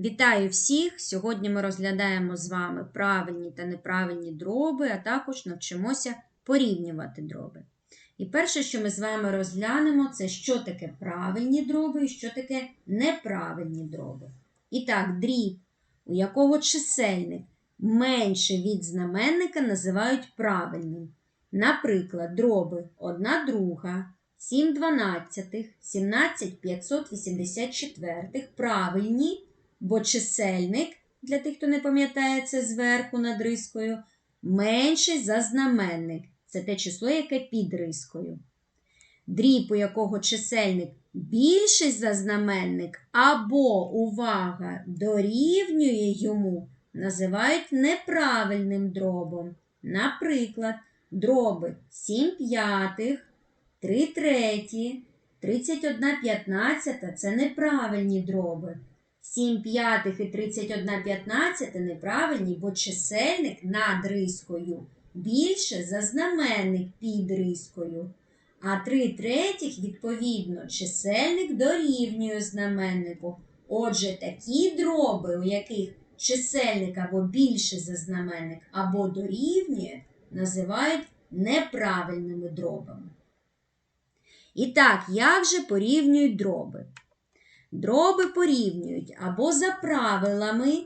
Вітаю всіх! Сьогодні ми розглядаємо з вами правильні та неправильні дроби, а також навчимося порівнювати дроби. І перше, що ми з вами розглянемо, це що таке правильні дроби і що таке неправильні дроби. І так, дріб, у якого чисельник менше від знаменника, називають правильним. Наприклад, дроби 1 друга, 7 дванадцятих, 17 584 правильні, бо чисельник, для тих, хто не пам'ятає це зверху над рискою, менший за знаменник. Це те число, яке під рискою. Дріб, у якого чисельник більший за знаменник, або, увага, дорівнює йому, називають неправильним дробом. Наприклад, дроби 7 п'ятих, 3 треті, 31 п'ятнадцята – це неправильні дроби. 7 п'ятих і 31 п'ятнадцята неправильні, бо чисельник над рискою більше за знаменник під рискою. А 3 третіх, відповідно, чисельник дорівнює знаменнику. Отже, такі дроби, у яких чисельник або більше за знаменник, або дорівнює, називають неправильними дробами. І так, як же порівнюють дроби? Дроби порівнюють або за правилами,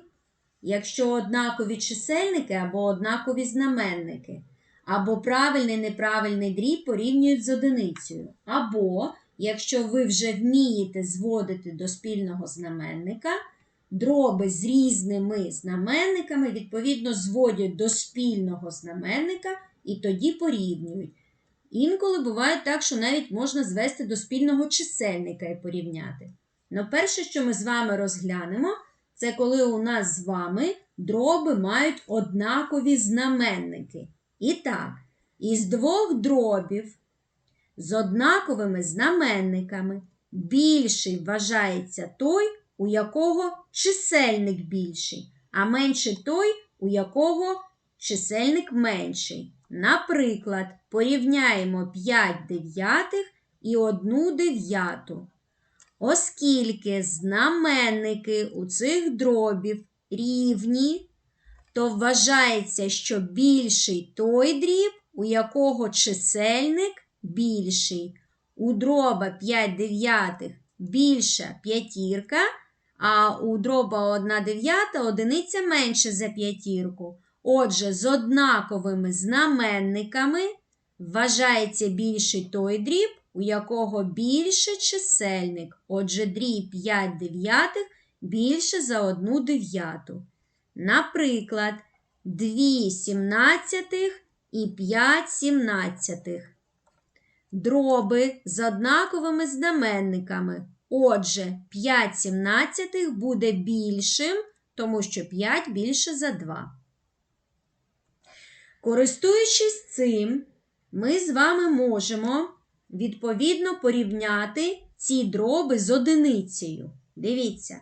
якщо однакові чисельники або однакові знаменники, або правильний неправильний дріб порівнюють з одиницею, або, якщо ви вже вмієте зводити до спільного знаменника, дроби з різними знаменниками, відповідно, зводять до спільного знаменника і тоді порівнюють. Інколи буває так, що навіть можна звести до спільного чисельника і порівняти. Но перше, що ми з вами розглянемо, це коли у нас з вами дроби мають однакові знаменники. І так, із двох дробів з однаковими знаменниками більший вважається той, у якого чисельник більший, а менший той, у якого чисельник менший. Наприклад, порівняємо 5 дев'ятих і 1 дев'яту. Оскільки знаменники у цих дробів рівні, то вважається, що більший той дріб, у якого чисельник більший. У дроба 5 дев'ятих більша п'ятірка, а у дроба 1 дев'ята одиниця менше за п'ятірку. Отже, з однаковими знаменниками вважається більший той дріб, у якого більше чисельник. Отже, дріб 5 дев'ятих більше за 1 дев'яту. Наприклад, 2 сімнадцятих і 5 сімнадцятих. Дроби з однаковими знаменниками. Отже, 5 сімнадцятих буде більшим, тому що 5 більше за 2. Користуючись цим, ми з вами можемо відповідно порівняти ці дроби з одиницею. Дивіться.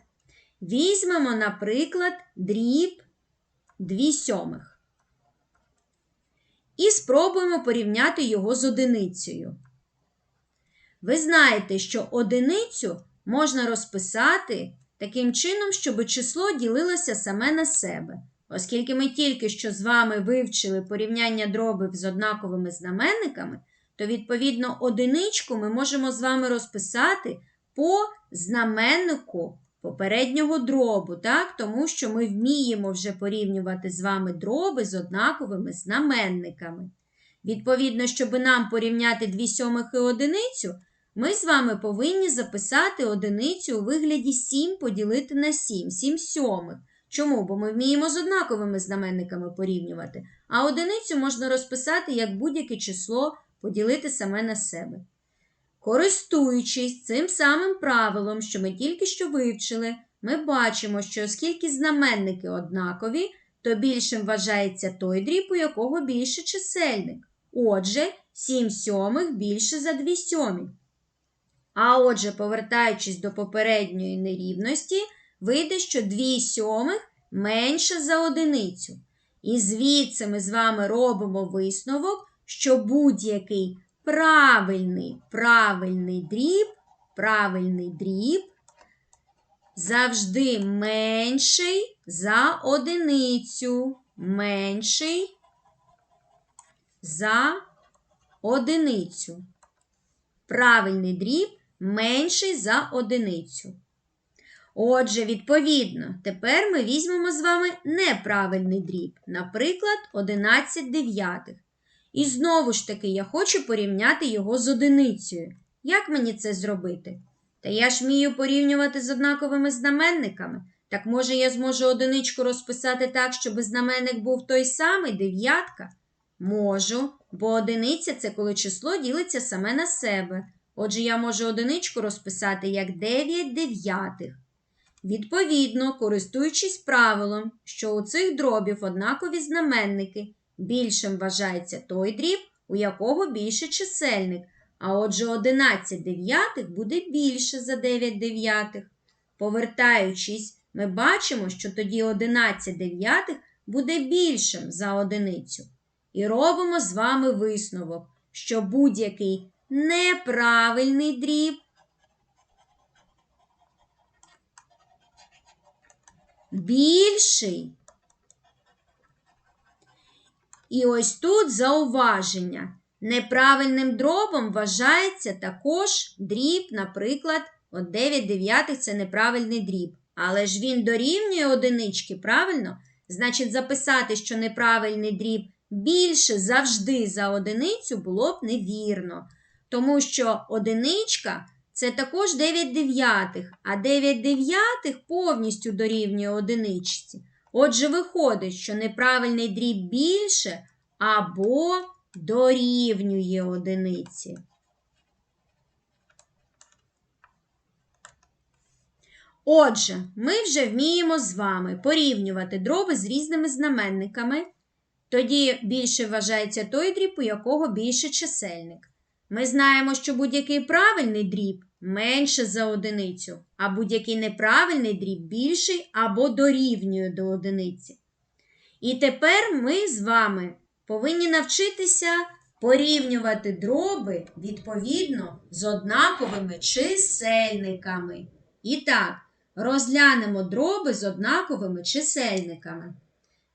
Візьмемо, наприклад, дріб 2 сьомих. І спробуємо порівняти його з одиницею. Ви знаєте, що одиницю можна розписати таким чином, щоб число ділилося саме на себе. Оскільки ми тільки що з вами вивчили порівняння дробів з однаковими знаменниками, то, відповідно, одиничку ми можемо з вами розписати по знаменнику попереднього дробу, так? тому що ми вміємо вже порівнювати з вами дроби з однаковими знаменниками. Відповідно, щоб нам порівняти 2 сьомих і одиницю, ми з вами повинні записати одиницю у вигляді 7 поділити на 7, 7 сьомих. Чому? Бо ми вміємо з однаковими знаменниками порівнювати, а одиницю можна розписати як будь-яке число поділити саме на себе. Користуючись цим самим правилом, що ми тільки що вивчили, ми бачимо, що оскільки знаменники однакові, то більшим вважається той дріб, у якого більше чисельник. Отже, 7 сьомих більше за 2 сьомі. А отже, повертаючись до попередньої нерівності, вийде, що 2 сьомих менше за одиницю. І звідси ми з вами робимо висновок, що будь-який правильний правильний дріб, правильний дріб завжди менший за одиницю. Менший за одиницю. Правильний дріб менший за одиницю. Отже, відповідно, тепер ми візьмемо з вами неправильний дріб, наприклад, 11 дев'ятих. І знову ж таки, я хочу порівняти його з одиницею. Як мені це зробити? Та я ж вмію порівнювати з однаковими знаменниками. Так може я зможу одиничку розписати так, щоб знаменник був той самий дев'ятка? Можу, бо одиниця це коли число ділиться саме на себе. Отже, я можу одиничку розписати як 9 дев'ятих. Відповідно, користуючись правилом, що у цих дробів однакові знаменники, більшим вважається той дріб, у якого більше чисельник, а отже 11 дев'ятих буде більше за 9 дев'ятих. Повертаючись, ми бачимо, що тоді 11 дев'ятих буде більшим за одиницю. І робимо з вами висновок, що будь-який неправильний дріб більший. І ось тут зауваження. Неправильним дробом вважається також дріб, наприклад, от 9 дев'ятих це неправильний дріб. Але ж він дорівнює одинички, правильно? Значить, записати, що неправильний дріб більше завжди за одиницю було б невірно. Тому що одиничка це також 9 дев'ятих, а 9 дев'ятих повністю дорівнює одиничці. Отже, виходить, що неправильний дріб більше або дорівнює одиниці. Отже, ми вже вміємо з вами порівнювати дроби з різними знаменниками. Тоді більше вважається той дріб, у якого більше чисельник. Ми знаємо, що будь-який правильний дріб менше за одиницю, а будь-який неправильний дріб більший або дорівнює до одиниці. І тепер ми з вами повинні навчитися порівнювати дроби відповідно з однаковими чисельниками. І так, розглянемо дроби з однаковими чисельниками.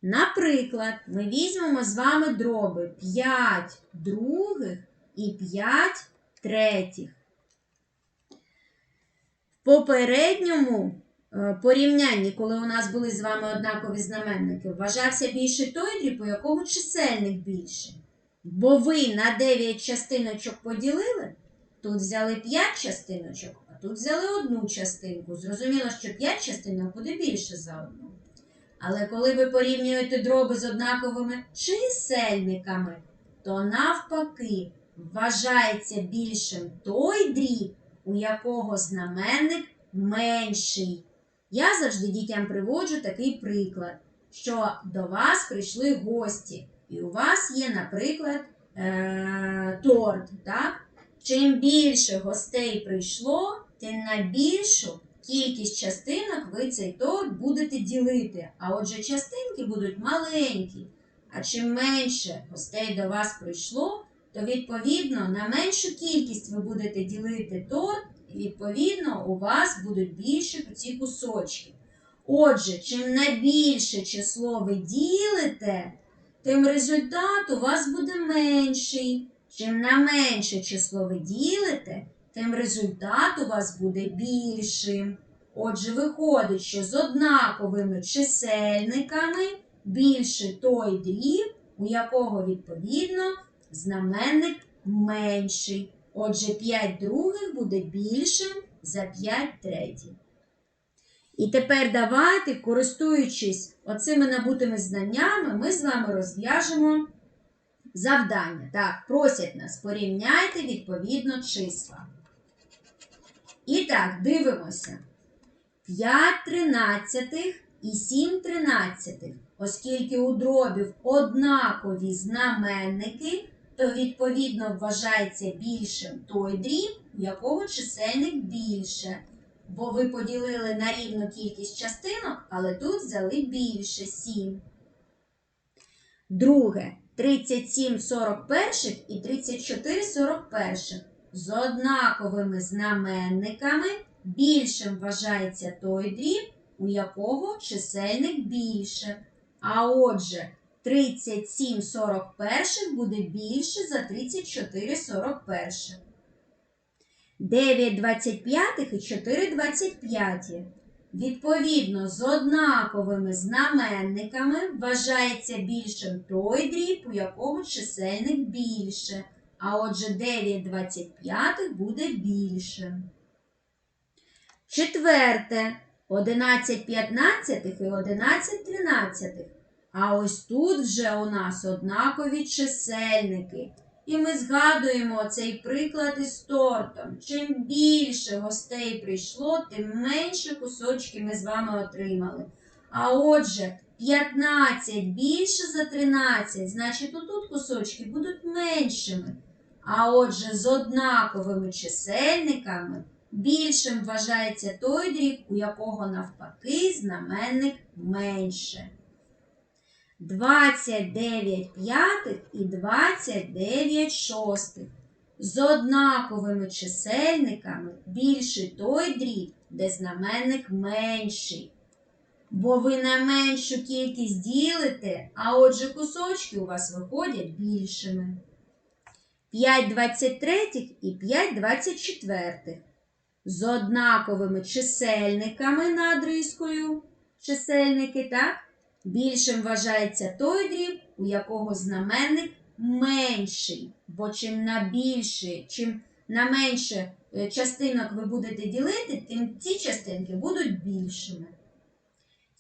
Наприклад, ми візьмемо з вами дроби 5 других і 5 третіх. Попередньому е, порівнянні, коли у нас були з вами однакові знаменники, вважався більше той дріб, у якого чисельник більший. Бо ви на 9 частиночок поділили, тут взяли 5 частиночок, а тут взяли одну частинку. Зрозуміло, що 5 частинок буде більше за одну. Але коли ви порівнюєте дроби з однаковими чисельниками, то навпаки вважається більшим той дріб, у якого знаменник менший. Я завжди дітям приводжу такий приклад, що до вас прийшли гості, і у вас є, наприклад, е- торт. так? Чим більше гостей прийшло, тим на більшу кількість частинок ви цей торт будете ділити. А отже, частинки будуть маленькі. А чим менше гостей до вас прийшло, то відповідно на меншу кількість ви будете ділити торт, і відповідно у вас будуть більші ці кусочки. Отже, чим на більше число ви ділите, тим результат у вас буде менший. Чим на менше число ви ділите, тим результат у вас буде більшим. Отже, виходить, що з однаковими чисельниками більше той дріб, у якого відповідно знаменник менший. Отже, 5 других буде більшим за 5 третіх. І тепер давайте, користуючись оцими набутими знаннями, ми з вами розв'яжемо завдання. Так, просять нас, порівняйте відповідно числа. І так, дивимося. 5 тринадцятих і 7 тринадцятих. Оскільки у дробів однакові знаменники, то відповідно вважається більшим той дріб, якого чисельник більше. Бо ви поділили на рівну кількість частинок, але тут взяли більше 7. Друге 37 41 і 34 41 з однаковими знаменниками більшим вважається той дріб, у якого чисельник більше. А отже, 37 41 буде більше за 34 41. 9 25 і 4 25. Відповідно, з однаковими знаменниками вважається більшим той дріб, у якого чисельник більше. А отже, 9 25 буде більшим. Четверте. 11 15 і 11 13. А ось тут вже у нас однакові чисельники. І ми згадуємо цей приклад із тортом. Чим більше гостей прийшло, тим менше кусочки ми з вами отримали. А отже, 15 більше за 13, значить отут кусочки будуть меншими. А отже, з однаковими чисельниками більшим вважається той дріб, у якого навпаки знаменник менше. 29 п'ятих і 29 шостих. З однаковими чисельниками більший той дріб, де знаменник менший. Бо ви на меншу кількість ділите, а отже кусочки у вас виходять більшими. 5 23 і 5 24. З однаковими чисельниками над рискою. Чисельники, так? Більшим вважається той дріб, у якого знаменник менший. Бо чим на більше, чим на менше е, частинок ви будете ділити, тим ці частинки будуть більшими.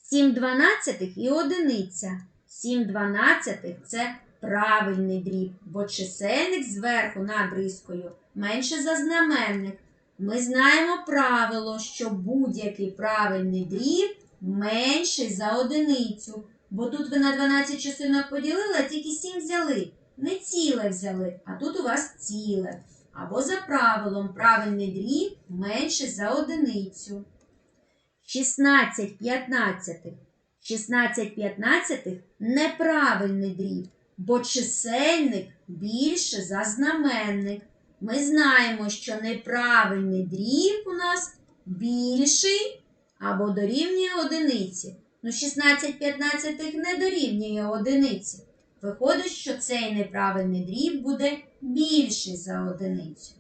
7 дванадцятих і одиниця. 7 дванадцятих – це правильний дріб, бо чисельник зверху над рискою менше за знаменник. Ми знаємо правило, що будь-який правильний дріб менший за одиницю. Бо тут ви на 12 частинок поділили, а тільки 7 взяли. Не ціле взяли, а тут у вас ціле. Або за правилом правильний дріб менший за одиницю. 16 п'ятнадцятих. 16 п'ятнадцятих неправильний дріб, бо чисельник більше за знаменник. Ми знаємо, що неправильний дріб у нас більший або дорівнює одиниці. Ну, 16 п'ятнадцятих не дорівнює одиниці. Виходить, що цей неправильний дріб буде більший за одиницю.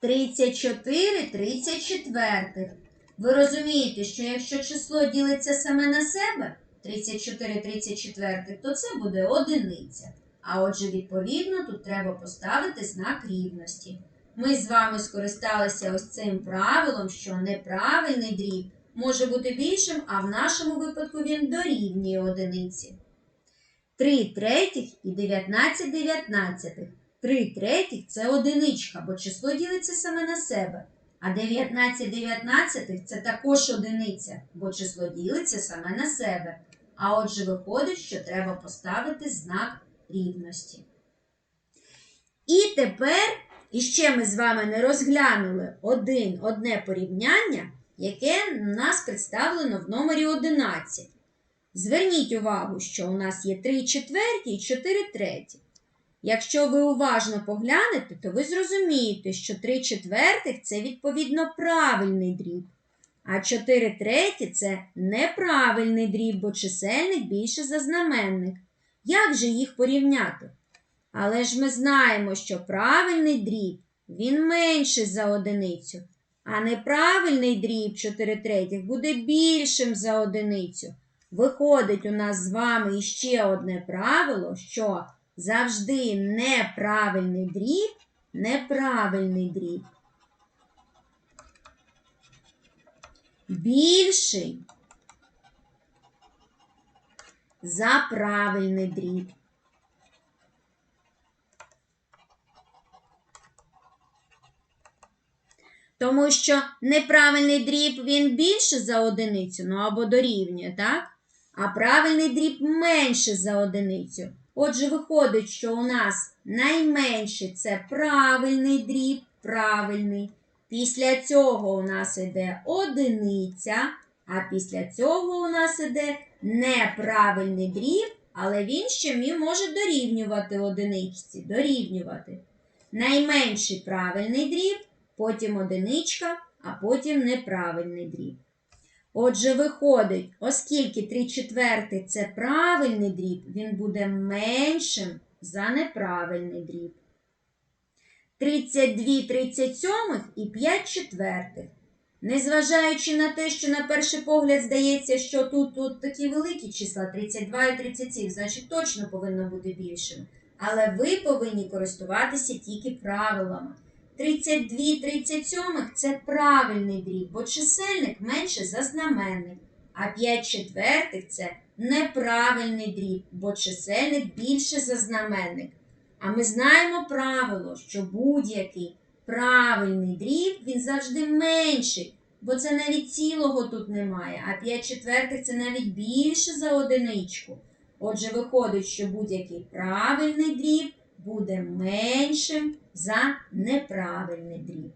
34 34. Ви розумієте, що якщо число ділиться саме на себе, 34 34, то це буде одиниця. А отже, відповідно, тут треба поставити знак рівності. Ми з вами скористалися ось цим правилом, що неправильний дріб може бути більшим, а в нашому випадку він дорівнює одиниці. 3 третіх і 19 дев'ятнадцятих. 3 третіх – це одиничка, бо число ділиться саме на себе. А 19 дев'ятнадцятих – це також одиниця, бо число ділиться саме на себе. А отже, виходить, що треба поставити знак рівності. І тепер іще ми з вами не розглянули один, одне порівняння, яке у нас представлено в номері 11. Зверніть увагу, що у нас є 3 четверті і 4 треті. Якщо ви уважно поглянете, то ви зрозумієте, що 3 четвертих це відповідно правильний дріб. А 4 треті це неправильний дріб, бо чисельник більше за знаменник. Як же їх порівняти? Але ж ми знаємо, що правильний дріб він менший за одиницю, а неправильний дріб 4 третіх буде більшим за одиницю. Виходить у нас з вами іще одне правило, що завжди неправильний дріб, неправильний дріб. Більший за правильний дріб. Тому що неправильний дріб він більше за одиницю, ну або дорівнює, так? А правильний дріб менше за одиницю. Отже, виходить, що у нас найменший це правильний дріб, правильний. Після цього у нас іде одиниця, а після цього у нас іде неправильний дріб, але він ще може дорівнювати одиничці. Дорівнювати. Найменший правильний дріб, потім одиничка, а потім неправильний дріб. Отже, виходить, оскільки 3 четвертих це правильний дріб, він буде меншим за неправильний дріб. 32 37 і 5 четвертих. Незважаючи на те, що на перший погляд здається, що тут, тут такі великі числа 32 і 37, значить точно повинно бути більшим. Але ви повинні користуватися тільки правилами. 32 37 це правильний дріб, бо чисельник менше за знаменник. А 5 четвертих це неправильний дріб, бо чисельник більше за знаменник. А ми знаємо правило, що будь-який правильний дріб він завжди менший, бо це навіть цілого тут немає, а 5 четвертих це навіть більше за одиничку. Отже, виходить, що будь-який правильний дріб буде меншим за неправильний дріб.